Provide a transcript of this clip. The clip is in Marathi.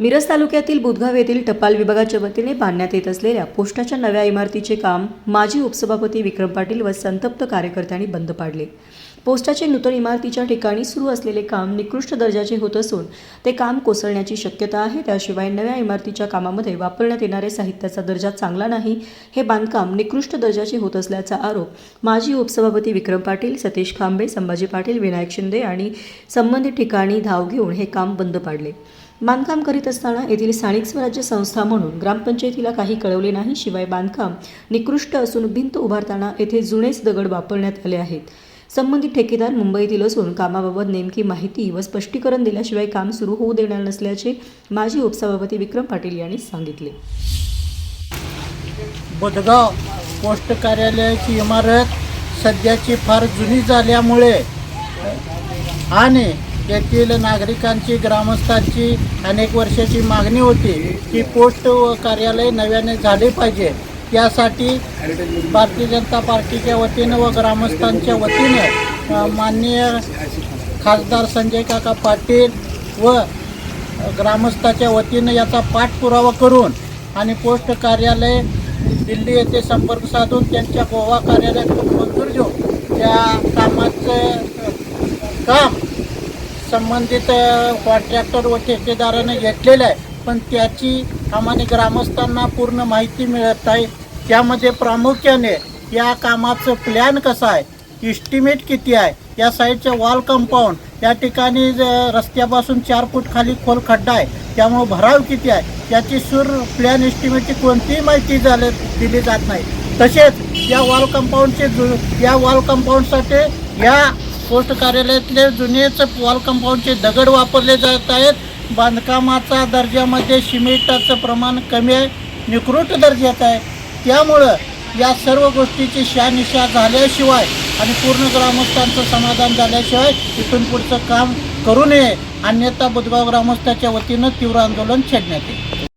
मिरज तालुक्यातील बुधगाव येथील टपाल विभागाच्या वतीने बांधण्यात येत असलेल्या पोस्टाच्या नव्या इमारतीचे काम माजी उपसभापती विक्रम पाटील व संतप्त कार्यकर्त्यांनी बंद पाडले. पोस्टाचे नूतन इमारतीच्या ठिकाणी सुरू असलेले काम निकृष्ट दर्जाचे होत असून ते काम कोसळण्याची शक्यता आहे. त्याशिवाय नव्या इमारतीच्या कामामध्ये वापरण्यात येणाऱ्या साहित्याचा दर्जा चांगला नाही. हे बांधकाम निकृष्ट दर्जाचे होत असल्याचा आरोप माजी उपसभापती विक्रम पाटील सतीश खांबे संभाजी पाटील विनायक शिंदे आणि संबंधित ठिकाणी धाव घेऊन हे काम बंद पाडले. बांधकाम करीत असताना येथील स्थानिक स्वराज्य संस्था म्हणून ग्रामपंचायतीला काही कळवले नाही शिवाय बांधकाम निकृष्ट असून भिंत उभारताना येथे जुनेच दगड वापरण्यात आले आहेत. संबंधित ठेकेदार मुंबईतील असून कामाबाबत नेमकी माहिती व स्पष्टीकरण दिल्याशिवाय काम सुरू होऊ देणार नसल्याचे माजी उपसभापती विक्रम पाटील यांनी सांगितले. बदगाव पोस्ट कार्यालयाची इमारत सध्याची फार जुनी झाल्यामुळे आणि येथील नागरिकांची ग्रामस्थांची अनेक वर्षाची मागणी होती की पोस्ट कार्यालय नव्याने झाले पाहिजे. यासाठी भारतीय जनता पार्टीच्या वतीनं व ग्रामस्थांच्या वतीनं माननीय खासदार संजय काका पाटील व ग्रामस्थाच्या वतीनं याचा पाठपुरावा करून आणि पोस्ट कार्यालय दिल्ली येथे संपर्क साधून त्यांच्या गोवा कार्यालयात मंजूर घेऊन त्या कामाचं काम संबंधित कॉन्ट्रॅक्टर व ठेकेदाराने घेतलेलं आहे. पण त्याची आम्हाला ग्रामस्थांना पूर्ण माहिती मिळत आहे त्यामध्ये प्रामुख्याने या कामाचं प्लॅन कसं आहे इस्टिमेट किती आहे या साईडचे वॉल कंपाऊंड या ठिकाणी ज- रस्त्यापासून चार फूट खाली खोल खड्डा आहे त्यामुळं भराव किती आहे याची सूर प्लॅन इस्टिमेटची कोणतीही माहिती झाले दिली जात नाही. तसेच या वॉल कंपाऊंडचे या वॉल कंपाऊंडसाठी या पोस्ट कार्यालयातले जुनेच वॉल कंपाऊंडचे दगड वापरले जात आहेत. बांधकामाचा दर्जामध्ये सिमेंटाचं प्रमाण कमी आहे निकृष्ट दर्जाचं आहे. त्यामुळं या सर्व गोष्टीची शहानिशा झाल्याशिवाय आणि पूर्ण ग्रामस्थांचं समाधान झाल्याशिवाय इथून पुढचं काम करू नये. अन्यथा बुधगाव ग्रामस्थाच्या वतीनं तीव्र आंदोलन छेडण्यात येईल.